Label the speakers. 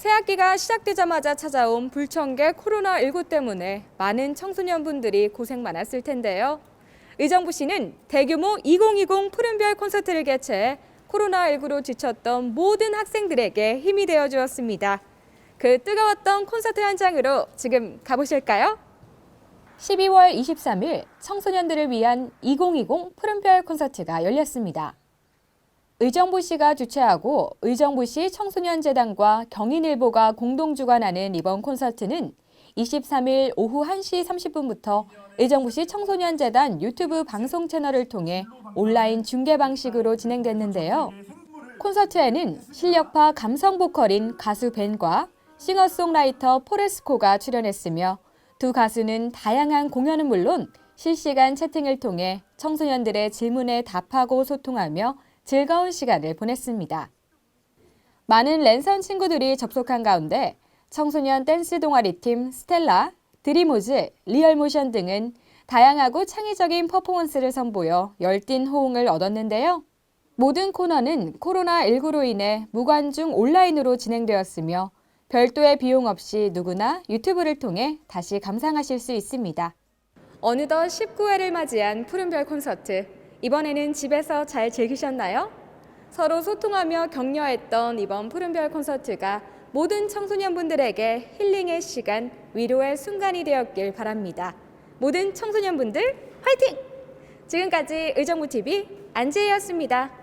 Speaker 1: 새학기가 시작되자마자 찾아온 불청객 코로나19 때문에 많은 청소년분들이 고생 많았을 텐데요. 의정부 시는 대규모 2020 푸른별 콘서트를 개최해 코로나19로 지쳤던 모든 학생들에게 힘이 되어 주었습니다. 그 뜨거웠던 콘서트 현장으로 지금 가보실까요? 12월 23일 청소년들을 위한 2020 푸른별 콘서트가 열렸습니다. 의정부시가 주최하고 의정부시 청소년재단과 경인일보가 공동 주관하는 이번 콘서트는 23일 오후 1시 30분부터 의정부시 청소년재단 유튜브 방송 채널을 통해 온라인 중계 방식으로 진행됐는데요. 콘서트에는 실력파 감성 보컬인 가수 벤과 싱어송라이터 포레스코가 출연했으며 두 가수는 다양한 공연은 물론 실시간 채팅을 통해 청소년들의 질문에 답하고 소통하며 즐거운 시간을 보냈습니다. 많은 랜선 친구들이 접속한 가운데 청소년 댄스 동아리 팀 스텔라, 드리모즈, 리얼모션 등은 다양하고 창의적인 퍼포먼스를 선보여 열띤 호응을 얻었는데요. 모든 코너는 코로나19로 인해 무관중 온라인으로 진행되었으며 별도의 비용 없이 누구나 유튜브를 통해 다시 감상하실 수 있습니다. 어느덧 19회를 맞이한 푸른별 콘서트. 이번에는 집에서 잘 즐기셨나요? 서로 소통하며 격려했던 이번 푸른별 콘서트가 모든 청소년분들에게 힐링의 시간, 위로의 순간이 되었길 바랍니다. 모든 청소년분들 화이팅! 지금까지 의정부 TV 안지혜였습니다.